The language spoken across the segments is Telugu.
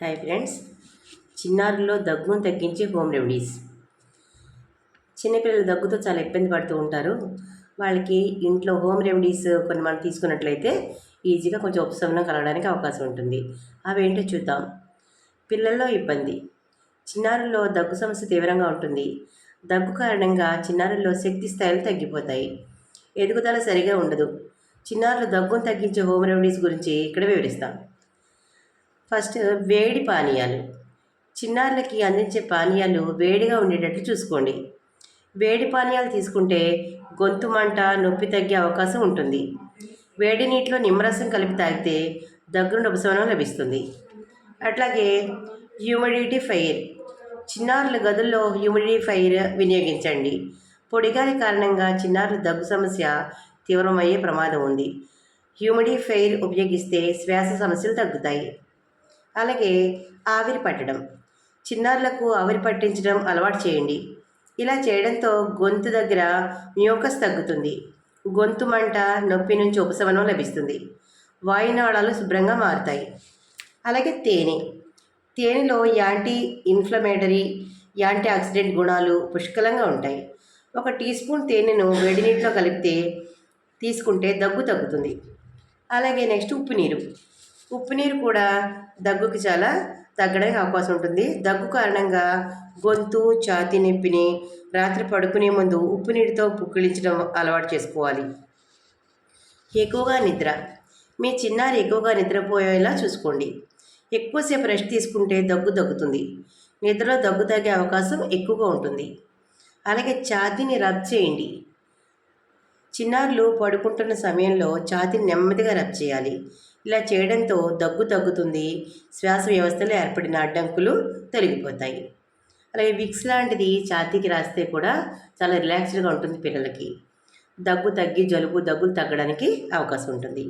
Hi friends. చిన్నారుల్లో దగ్గును తగ్గించే హోమ్ రెమెడీస్. చిన్నపిల్లలు దగ్గుతో చాలా ఇబ్బంది పడుతూ ఉంటారు. వాళ్ళకి ఇంట్లో హోమ్ రెమెడీస్ కొన్ని మనం తీసుకున్నట్లయితే ఈజీగా కొంచెం ఉపశమనం కలగడానికి అవకాశం ఉంటుంది. అవి ఏంటో చూద్దాం. పిల్లల్లో ఇబ్బంది. చిన్నారుల్లో దగ్గు సమస్య తీవ్రంగా ఉంటుంది. దగ్గు కారణంగా చిన్నారుల్లో శక్తి స్థాయిలు తగ్గిపోతాయి. ఎదుగుదల సరిగా ఉండదు. చిన్నారులు దగ్గును తగ్గించే హోమ్ రెమెడీస్ గురించి ఇక్కడ వివరిస్తాం. ఫస్ట్ వేడి పానీయాలు. చిన్నారులకి అందించే పానీయాలు వేడిగా ఉండేటట్లు చూసుకోండి. వేడి పానీయాలు తీసుకుంటే గొంతు మంట నొప్పి తగ్గే అవకాశం ఉంటుంది. వేడి నీటిలో నిమ్మరసం కలిపి తాగితే దగ్గరుండి ఉపశమనం లభిస్తుంది. అట్లాగే హ్యూమిడిటీ ఫైర్. చిన్నారుల గదుల్లో హ్యూమిడిటీ ఫైర్ వినియోగించండి. పొడిగాలి కారణంగా చిన్నారుల దగ్గు సమస్య తీవ్రమయ్యే ప్రమాదం ఉంది. హ్యూమిడిఫైర్ ఉపయోగిస్తే శ్వాస సమస్యలు తగ్గుతాయి. అలాగే ఆవిరి పట్టడం. చిన్నారులకు ఆవిరి పట్టించడం అలవాటు చేయండి. ఇలా చేయడంతో గొంతు దగ్గర మ్యూకస్ తగ్గుతుంది. గొంతు మంట నొప్పి నుంచి ఉపశమనం లభిస్తుంది. వాయునాళాలు శుభ్రంగా మారుతాయి. అలాగే తేనె. తేనెలో యాంటీ ఇన్ఫ్లమేటరీ యాంటీ ఆక్సిడెంట్ గుణాలు పుష్కలంగా ఉంటాయి. ఒక టీ స్పూన్ తేనెను వేడి నీటిలో కలిపితే తీసుకుంటే దగ్గు తగ్గుతుంది. అలాగే నెక్స్ట్ ఉప్పు నీరు. ఉప్పు నీరు కూడా దగ్గుకి చాలా తగ్గడానికి అవకాశం ఉంటుంది. దగ్గు కారణంగా గొంతు ఛాతీ నొప్పిని రాత్రి పడుకునే ముందు ఉప్పు నీటితో పుక్కిలించడం అలవాటు చేసుకోవాలి. ఎక్కువగా నిద్ర. మీ చిన్నారి ఎక్కువగా నిద్రపోయేలా చూసుకోండి. ఎక్కువసేపు రెస్ట్ తీసుకుంటే దగ్గు దగ్గుతుంది నిద్రలో దగ్గు తగ్గే అవకాశం ఎక్కువగా ఉంటుంది. అలాగే ఛాతీని రబ్ చేయండి. చిన్నారులు పడుకుంటున్న సమయంలో ఛాతీని నెమ్మదిగా రబ్ చేయాలి. ఇలా చేయడంతో దగ్గు తగ్గుతుంది. శ్వాస వ్యవస్థలో ఏర్పడిన అడ్డంకులు తొలగిపోతాయి. అలాగే విక్స్ లాంటిది ఛాతీకి రాస్తే కూడా చాలా రిలాక్స్డ్గా ఉంటుంది పిల్లలకి. దగ్గు తగ్గి జలుబు దగ్గులు తగ్గడానికి అవకాశం ఉంటుంది.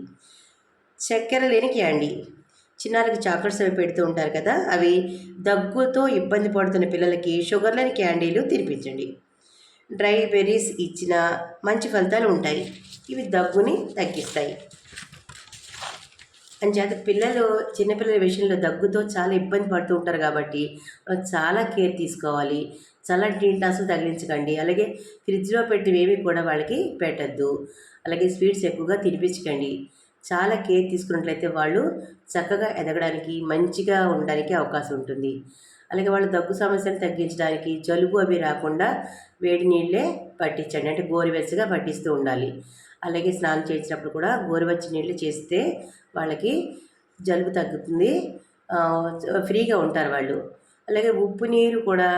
చక్కెర లేని క్యాండీ. చిన్నారికి చాక్లెట్స్ అవి పెడుతూ ఉంటారు కదా అవి దగ్గుతో ఇబ్బంది పడుతున్న పిల్లలకి షుగర్ లేని క్యాండీలు తినిపించండి. డ్రై బెర్రీస్ ఇచ్చిన మంచి ఫలితాలు ఉంటాయి. ఇవి దగ్గుని తగ్గిస్తాయి. చేత పిల్లలు చిన్నపిల్లల విషయంలో దగ్గుతో చాలా ఇబ్బంది పడుతూ ఉంటారు కాబట్టి చాలా కేర్ తీసుకోవాలి. చల్లటి నీళ్ళు అసలు తగిలించకండి. అలాగే ఫ్రిడ్జ్లో పెట్టివేవి కూడా వాళ్ళకి పెట్టద్దు. అలాగే స్వీట్స్ ఎక్కువగా తినిపించకండి. చాలా కేర్ తీసుకున్నట్లయితే వాళ్ళు చక్కగా ఎదగడానికి మంచిగా ఉండడానికి అవకాశం ఉంటుంది. అలాగే వాళ్ళ దగ్గు సమస్యను తగ్గించడానికి జలుబు అవి రాకుండా వేడి నీళ్ళే పట్టించండి. అంటే గోరువెచ్చగా పట్టిస్తూ ఉండాలి. అలాగే స్నానం చేసినప్పుడు కూడా గోరువెచ్చ నీళ్ళు చేస్తే వాళ్ళకి జలుబు తగ్గుతుంది. ఫ్రీగా ఉంటారు వాళ్ళు. అలాగే ఉప్పు నీరు కూడా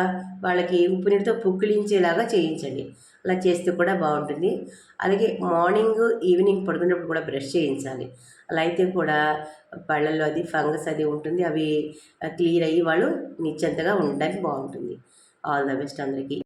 వాళ్ళకి ఉప్పు నీరుతో పుక్కిలించేలాగా చేయించండి. అలా చేస్తే కూడా బాగుంటుంది. అలాగే మార్నింగ్ ఈవినింగ్ పడుకునేటప్పుడు కూడా బ్రష్ చేయించాలి. అలా అయితే కూడా పళ్ళల్లో అది ఫంగస్ అది ఉంటుంది. అవి క్లియర్ అయ్యి వాళ్ళు నిశ్చంతగా ఉండడానికి బాగుంటుంది. ఆల్ ద బెస్ట్ అందరికీ.